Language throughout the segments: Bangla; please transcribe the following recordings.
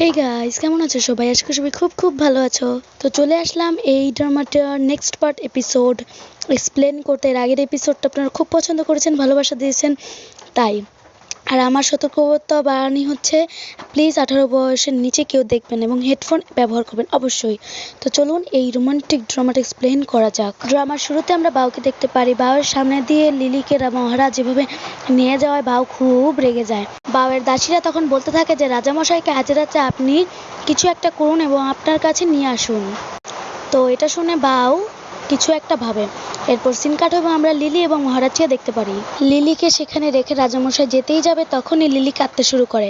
হেই গাইস কেমন আছো সবাই? আজকে সবাই খুব খুব ভালো আছো। তো চলে আসলাম এই ড্রামাটার নেক্সট পার্ট এপিসোড এক্সপ্লেন করতে। এর আগের এপিসোডটা আপনারা খুব পছন্দ করেছেন, ভালোবাসা দিয়েছেন, তাই। আর আমার সতর্কবার্তা বাড়ানি হচ্ছে প্লিজ আঠারো বয়সের নিচে কেউ দেখবেন এবং হেডফোন ব্যবহার করবেন অবশ্যই। তো চলুন এই রোমান্টিক ড্রামাটা এক্সপ্লেন করা যাক। ড্রামার শুরুতে আমরা বাউকে দেখতে পারি। বাউয়ের সামনে দিয়ে লিলিকে মহারাজ যেভাবে নিয়ে যাওয়ায় বাউ খুব রেগে যায়। বাউয়ের দাসীরা তখন বলতে থাকে যে, রাজামশাইকে আজে রাতে আপনি কিছু একটা করুন এবং আপনার কাছে নিয়ে আসুন। তো এটা শুনে বাউ কিছু একটা ভাবে। এরপর সিন কাট এবং আমরা লিলি এবং মহারাজকে দেখতে পারি। লিলিকে সেখানে রেখে রাজামশাই যেতেই যাবে, তখনই লিলি কাঁদতে শুরু করে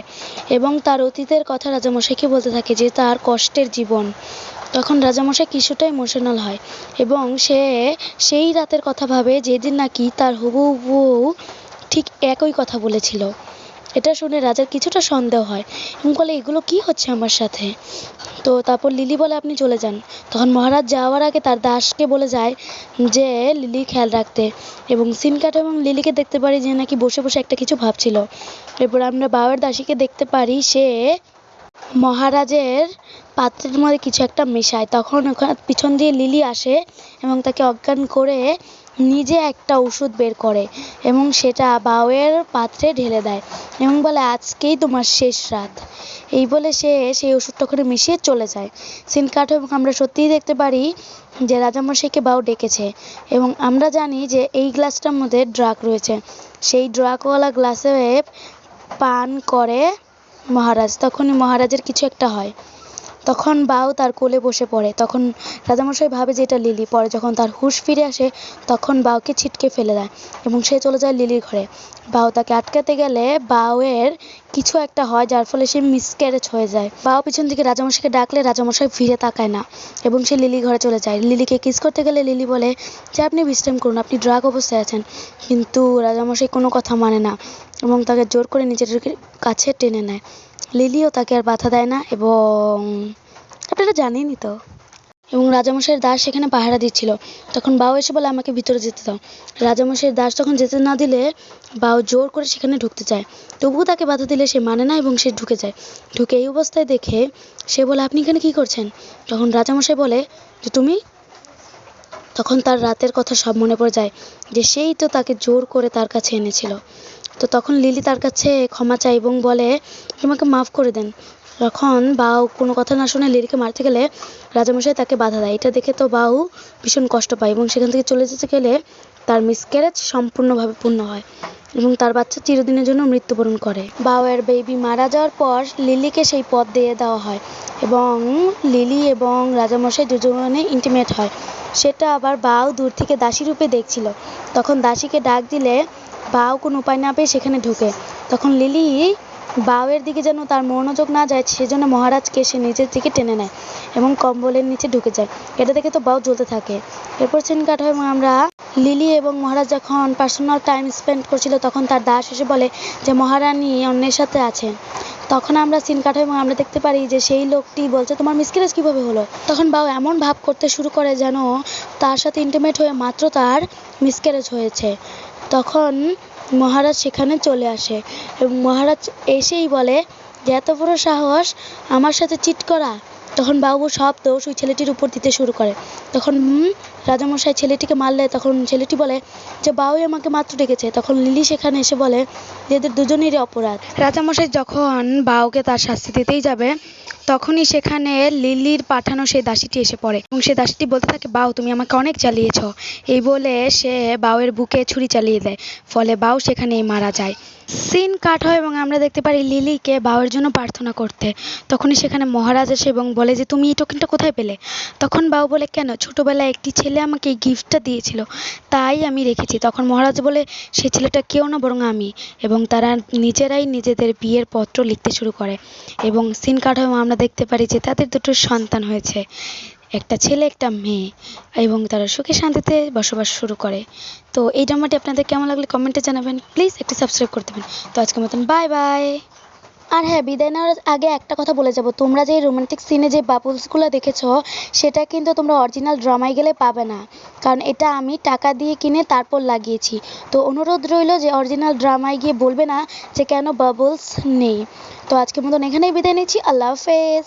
এবং তার অতীতের কথা রাজামশাইকে বলতে থাকে যে, তার কষ্টের জীবন। তখন রাজামশাই কিছুটা ইমোশনাল হয় এবং সে সেই রাতের কথা ভাবে, যেদিন নাকি তার হবু ঠিক একই কথা বলেছিল। এটা শুনে রাজার কিছুটা সন্দেহ হয়। এবং বলে, এগুলো কি হচ্ছে আমার সাথে? তো তারপর লিলি বলে, আপনি চলে যান। তখন মহারাজ যাওয়ার আগে তার দাসকে বলে যায় যে, লিলি খেয়াল রাখতে। এবং সিনকাট এবং লিলিকে দেখতে পারি যে, নাকি বসে বসে একটা কিছু ভাবছিল। এরপর আমরা বাবার দাসীকে দেখতে পারি, সে মহারাজের পাত্রের মধ্যে কিছু একটা মেশায়। তখন ওখানে, পিছন দিয়ে লিলি আসে এবং তাকে অজ্ঞান করে নিজে একটা ওষুধ বের করে এবং সেটা বাউয়ের পাত্রে ঢেলে দেয় এবং বলে, আজকেই তোমার শেষ রাত। এই বলে সে সেই ওষুধটা ওখানে মিশিয়ে চলে যায়। সিন কাট এবং আমরা সত্যিই দেখতে পারি যে রাজামশাইকে বাউ ডেকেছে এবং আমরা জানি যে এই গ্লাসটার মধ্যে ড্রাগ রয়েছে। সেই ড্রাগওয়ালা গ্লাসে পান করে মহারাজ, তখনই মহারাজের কিছু একটা হয়। তখন বাউ তার কোলে বসে পড়ে। তখন রাজামশাই ভাবে যে এটা লিলি। পরে যখন তার হুশ ফিরে আসে, তখন বাউকে ছিটকে ফেলে দেয় এবং সে চলে যায় লিলির ঘরে। বাউ তাকে আটকাতে গেলে বাউয়ের কিছু একটা হয়, যার ফলে সে মিসক্যারেজ হয়ে যায়। বাউ পিছন থেকে রাজামশাইকে ডাকলে রাজামশাই ফিরে তাকায় না এবং সে লিলি ঘরে চলে যায়। লিলিকে কিস করতে গেলে লিলি বলে, যে আপনি বিশ্রাম করুন, আপনি ড্রাগ অবস্থায় আছেন। কিন্তু রাজামশাই কোনো কথা মানে না এবং তাকে জোর করে নিজের কাছে টেনে নেয়। লিলিও তাকে আর বাধা দেয় না এবং আপনারা জানেনই তো। এবং রাজামশাইয়ের দাস সেখানে পাহারা দিচ্ছিল। তখন বাউ এসে বলে, আমাকে ভিতরে যেতে দাও। রাজামশাইয়ের দাস তখন যেতে না দিলে বাউ জোর করে সেখানে ঢুকতে চায়। তবুও তাকে বাধা দিলে সে মানে না এবং সে ঢুকে যায়। ঢুকে এই অবস্থায় দেখে সে বলে, আপনি এখানে কি করছেন? তখন রাজামশাই বলে, যে তুমি? তখন তার রাতের কথা সব মনে পড়ে যায় যে সেই তো তাকে জোর করে তার কাছে এনেছিল। তো তখন লিলি তার কাছে ক্ষমা চায় এবং বলে, আমাকে মাফ করে দেন। তখন বাউ কোনো কথা না শুনে লিলিকে মারতে গেলে রাজামশাই তাকে বাধা দেয়। এটা দেখে তো বাউ ভীষণ কষ্ট পায় এবং সেখান থেকে চলে যেতে গেলে তার মিসক্যারেজ সম্পূর্ণভাবে পূর্ণ হয় এবং তার বাচ্চা চিরদিনের জন্য মৃত্যুবরণ করে। বাউয়ের বেবি মারা যাওয়ার পর লিলিকে সেই পদ দিয়ে দেওয়া হয় এবং লিলি এবং রাজামশাই দুজনে ইন্টিমেট হয়। সেটা আবার বাউ দূর থেকে দাসী রূপে দেখছিল। তখন দাসীকে ডাক দিলে বাউ কোনো উপায় না পেয়ে সেখানে ঢুকে। তখন লিলি বাউয়ের দিকে যেন তার মনোযোগ না যায়, সেজন্য মহারাজকে সে নিজের দিকে টেনে নেয় এবং কম্বলের নিচে ঢুকে যায়। এটা দেখে তো বাউ জ্বলতে থাকে। এরপর সিন কাট হয় আমরা লিলি এবং মহারাজ যখন পার্সোনাল টাইম স্পেন্ড করছিল, তখন তার দাস এসে বলে যে, মহারানী অন্যের সাথে আছেন। তখন আমরা সিন কাট হয় এবং আমরা দেখতে পারি যে, সেই লোকটি বলছে, তোমার মিসক্যারেজ কীভাবে হলো? তখন বাউ এমন ভাব করতে শুরু করে যেন তার সাথে ইন্টিমেট হয়ে মাত্র তার মিসক্যারেজ হয়েছে। তখন মহারাজ সেখানে চলে আসে। এবং মহারাজ এসেই বলে, যে এত বড় সাহস, আমার সাথে চিট করা। তখন বাবু সব দোষ ওই ছেলেটির উপর দিতে শুরু করে। তখন রাজামশাই ছেলেটিকে মারলে? তখন ছেলেটি বলে, যে বাউই আমাকে মাত্র ডেকেছে। তখন লিলি সেখানে এসে বলে, যে এদের দুজনেরই অপরাধ। রাজামশাই যখন বাউকে তার শাস্তি দিতেই যাবে, তখনই সেখানে লিলির পাঠানো সেই দাসীটি এসে পড়ে। এবং সেই দাসীটি বলতে থাকে বাউ তুমি আমাকে অনেক চালিয়েছ এই বলে সে বাউয়ের বুকে ছুরি চালিয়ে দেয়। ফলে বাউ সেখানেই মারা যায়। সিন কাট হয় এবং আমরা দেখতে পারি লিলিকে বাউয়ের জন্য প্রার্থনা করতে। তখনই সেখানে মহারাজ আসে এবং বলে যে, তুমি এই টোকেনটা কোথায় পেলে? তখন বাউ বলে, কেন? ছোটবেলায় একটি ছেলে আমাকে এই গিফটটা দিয়েছিল, তাই আমি রেখেছি। তখন মহারাজ বলে, সে ছেলেটা কেউ না, বরং আমি। এবং তারা নিজেরাই নিজেদের বিয়ের পত্র লিখতে শুরু করে এবং সিন কাট হয় আমরা দেখতে পারি যে, তাদের দুটো সন্তান হয়েছে। একটা ছেলে, একটা মেয়ে, এবং তারা সুখে শান্তিতে বসবাস শুরু করে। তো এই ড্রামাটি আপনাদের কেমন লাগলে কমেন্টে জানাবেন। প্লিজ একটু সাবস্ক্রাইব করে দেবেন। তো আজকের মতন বাই বাই আর হ্যাঁ বিদায় নেওয়ার আগে একটা কথা বলে যাব। তোমরা যে রোমান্টিক সিনে যে বাবলসগুলো দেখেছ, সেটা কিন্তু তোমরা অরিজিনাল ড্রামায় গেলে পাবে না। কারণ এটা আমি টাকা দিয়ে কিনে তারপর লাগিয়েছি। তো অনুরোধ রইল যে অরিজিনাল ড্রামায় গিয়ে বলবে না যে কেন বাবলস নেই। তো আজকের মতন এখানেই বিদায় নিচ্ছি। আল্লাহ হাফেজ।